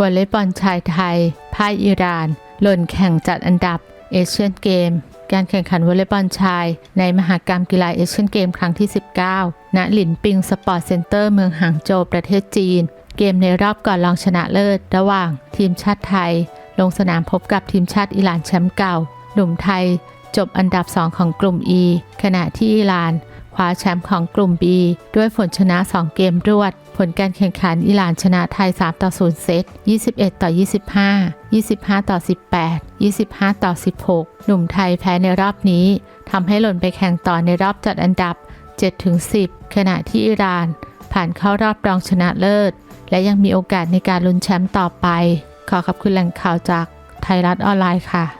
วอลเลย์บอลชายไทยพ่ายอิหร่าน หล่นแข่งจัดอันดับเอเชียนเกม การแข่งขันวอลเลย์บอลชาย ในมหากรรมกีฬาเอเชียนเกมครั้งที่ 19 ณ หลินปิงสปอร์ตเซ็นเตอร์เมืองหางโจวประเทศจีน เกมในรอบก่อนรองชนะเลิศ ระหว่าง ทีมชาติไทย ลงสนามพบกับทีมชาติอิหร่านแชมป์เก่า หนุ่มไทย จบอันดับ 2 ของกลุ่ม E ขณะที่อิหร่าน คว้าแชมป์ของกลุ่ม B ด้วยผลชนะ 2 เกมรวด ผลการแข่งขันอิหร่านชนะไทย 3 ต่อ 0 เซต 21 ต่อ 25 25 ต่อ 18 25 ต่อ 16 หนุ่มไทยแพ้ในรอบนี้ทำให้หล่นไปแข่งต่อในรอบจัดอันดับ 7-10 ขณะที่อิหร่าน ผ่านเข้ารอบรองชนะเลิศ และยังมีโอกาสในการลุ้นแชมป์ต่อไป ขอขอบคุณแหล่งข่าวจากไทยรัฐออนไลน์ค่ะ